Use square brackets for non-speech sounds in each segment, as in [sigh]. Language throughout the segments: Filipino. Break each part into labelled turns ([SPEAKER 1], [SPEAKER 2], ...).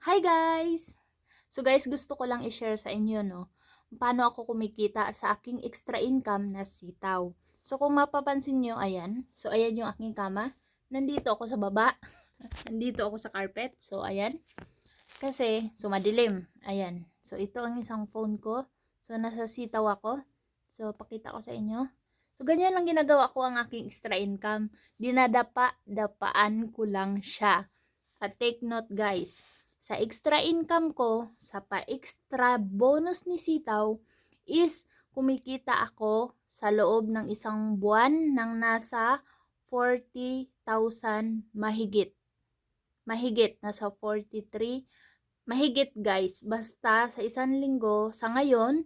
[SPEAKER 1] Hi guys! So guys, gusto ko lang i-share sa inyo, no, paano ako kumikita sa aking extra income na sitaw. So kung mapapansin nyo, ayan. So ayan yung aking kama. Nandito ako sa baba. [laughs] Nandito ako sa carpet. So ayan. Kasi, so madilim. Ayan. So ito ang isang phone ko. So nasa sitaw ako. So pakita ko sa inyo. So ganyan lang ginagawa ko ang aking extra income. Dinadapa-dapaan ko lang siya. At take note guys, sa extra income ko, sa pa-extra bonus ni Sitaw, is kumikita ako sa loob ng isang buwan ng nasa 40,000 mahigit. Mahigit, nasa 43. Mahigit guys, basta sa isang linggo, sa ngayon,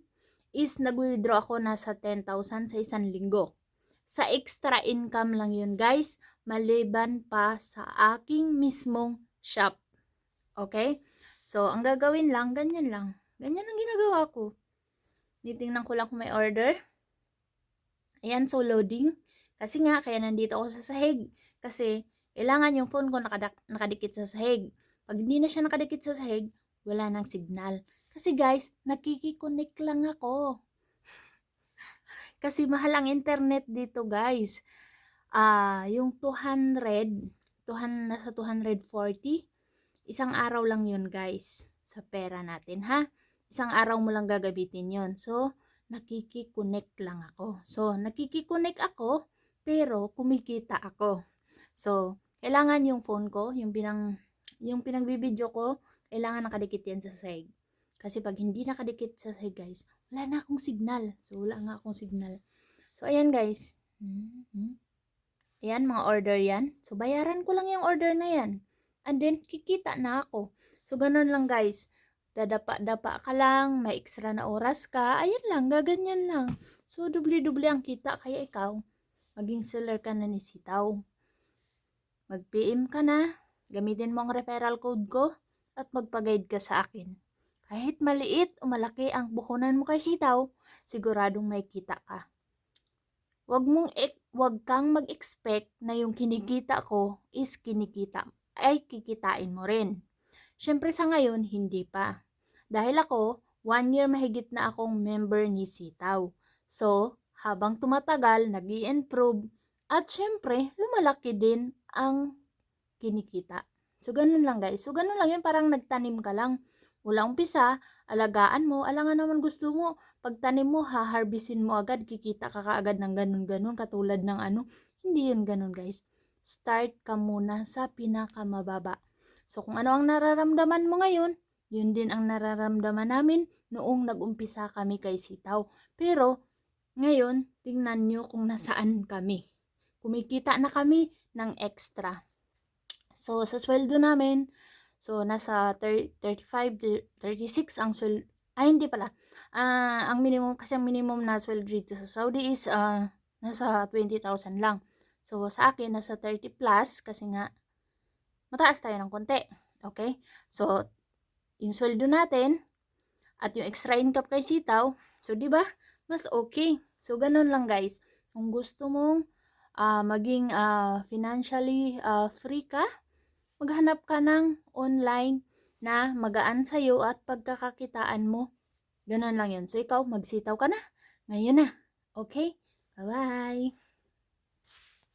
[SPEAKER 1] is nag-withdraw ako nasa 10,000 sa isang linggo. Sa extra income lang yun guys, maliban pa sa aking mismong shop. Okay? So, ang gagawin lang, ganyan lang. Ganyan ang ginagawa ko. Titingnan ko lang kung may order. Ayan, so loading. Kasi nga, kaya nandito ako sa sahig. Kasi, kailangan yung phone ko nakadak- nakadikit sa sahig. Pag hindi na siya nakadikit sa sahig, wala nang signal. Kasi guys, nakikiconnect lang ako. [laughs] Kasi mahal ang internet dito guys. Ah, yung 200, 200 nasa 240, isang araw lang yun guys sa pera natin ha. Isang araw mo lang gagabitin yon So, nakikiconnect lang ako. So, nakikiconnect ako, pero kumikita ako. So, kailangan yung phone ko, yung pinang yung pinagbibideo ko, kailangan nakadikit yan sa sahig. Kasi pag hindi nakadikit sa sahig, guys, wala na akong signal. So, wala nga akong signal. So, ayan guys. Mhm. Ayan, mga order yan. So, bayaran ko lang yung order na yan. And then, kikita na ako. So, ganun lang guys. Dadapa-dapa ka lang, may extra na oras ka. Ayan lang, gaganyan lang. So, dubli-dubli ang kita. Kaya ikaw, maging seller ka na ni Sitaw. Mag-PM ka na. Gamitin mo ang referral code ko at magpag-guide ka sa akin. Kahit maliit o malaki ang buhunan mo kay Sitaw, siguradong may kita ka. Wag mong ek, wag kang mag-expect na yung kinikita ko is kinikita ay kikitain mo rin. Syempre sa ngayon, hindi pa. Dahil ako, one year mahigit na akong member ni Sitaw. So, habang tumatagal, nag improve at syempre, lumalaki din ang kinikita. So, ganun lang guys. So, ganun lang yun. Parang nagtanim ka lang. Wala umpisa, alagaan mo, alangan naman gusto mo. Pagtanim mo, haharbisin mo agad, kikita ka kaagad ng ganun-ganun, katulad ng ano. Hindi yun ganun guys. Start ka muna sa pinakamababa. So, kung ano ang nararamdaman mo ngayon, yun din ang nararamdaman namin noong nag-umpisa kami kay Sitaw. Pero, ngayon, tingnan nyo kung nasaan kami. Kumikita na kami ng extra. So, sa sweldo namin, so, nasa 35, to 36 ang sweldo. Ay, hindi pala. Ah, ang minimum, kasi ang minimum na sweldo dito sa Saudi is ah, nasa 20,000 lang. So, sa akin, nasa 30 plus, kasi nga, mataas tayo ng konti. Okay? So, yung sweldo natin, at yung extra income kay sitaw, so, di ba mas okay. So, ganun lang guys. Kung gusto mong ah, maging ah, financially ah, free ka, maghanap ka ng online na magaan sa'yo at pagkakakitaan mo. Ganun lang yun. So, ikaw, magsitaw ka na. Ngayon na. Okay? Bye-bye!